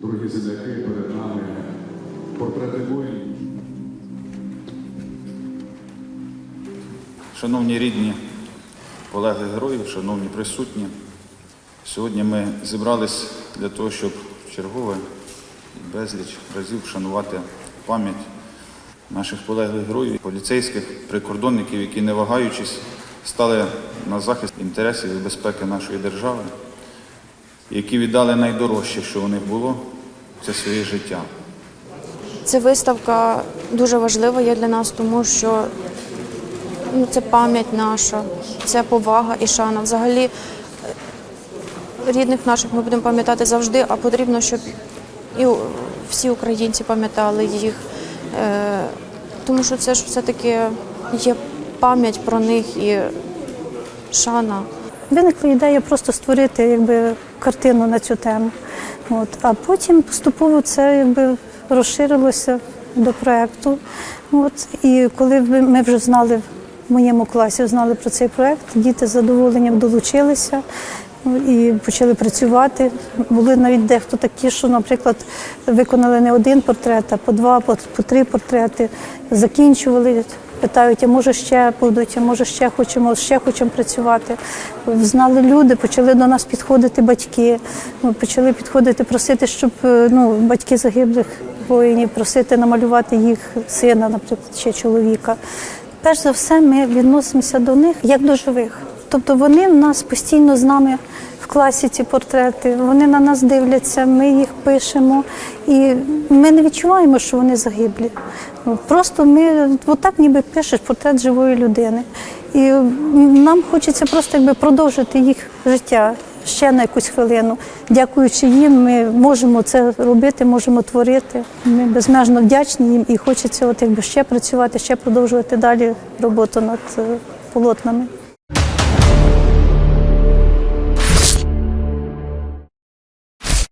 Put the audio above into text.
Дорогі земляки, перед нами портрети воїнів. Шановні рідні, колеги героїв, шановні присутні, сьогодні ми зібрались для того, щоб чергове і безліч разів вшанувати пам'ять наших полеглих героїв, поліцейських, прикордонників, які, не вагаючись, стали на захист інтересів і безпеки нашої держави, які віддали найдорожче, що у них було, це своє життя. Ця виставка дуже важлива є для нас, тому що ну, це пам'ять наша, це повага і шана. Взагалі е, рідних наших ми будемо пам'ятати завжди, а потрібно, щоб і всі українці пам'ятали їх. Е, Тому що це ж все-таки є пам'ять про них і шана. Виникла ідея просто створити якби, картину на цю тему. От. А потім поступово це якби, розширилося до проєкту. І коли ми вже знали в моєму класі, знали про цей проєкт, діти з задоволенням долучилися ну, і почали працювати. Були навіть дехто такі, що, наприклад, виконали не один портрет, а по два, по три портрети, закінчували. Питають, а може ще будуть, а може ще хочемо, ще хочемо працювати. Знали люди, почали до нас підходити батьки, почали підходити, просити, щоб е, ну, батьки загиблих воїнів, просити намалювати їх сина, наприклад, ще чоловіка. Перш за все, ми відносимося до них як до живих. Тобто вони в нас постійно з нами в класі ці портрети, вони на нас дивляться, ми їх пишемо, і ми не відчуваємо, що вони загиблі. Просто ми отак ніби пишеш портрет живої людини. І нам хочеться просто якби продовжити їх життя ще на якусь хвилину. Дякуючи їм, ми можемо це робити, можемо творити. Ми безмежно вдячні їм і хочеться от якби ще працювати, ще продовжувати далі роботу над е, полотнами.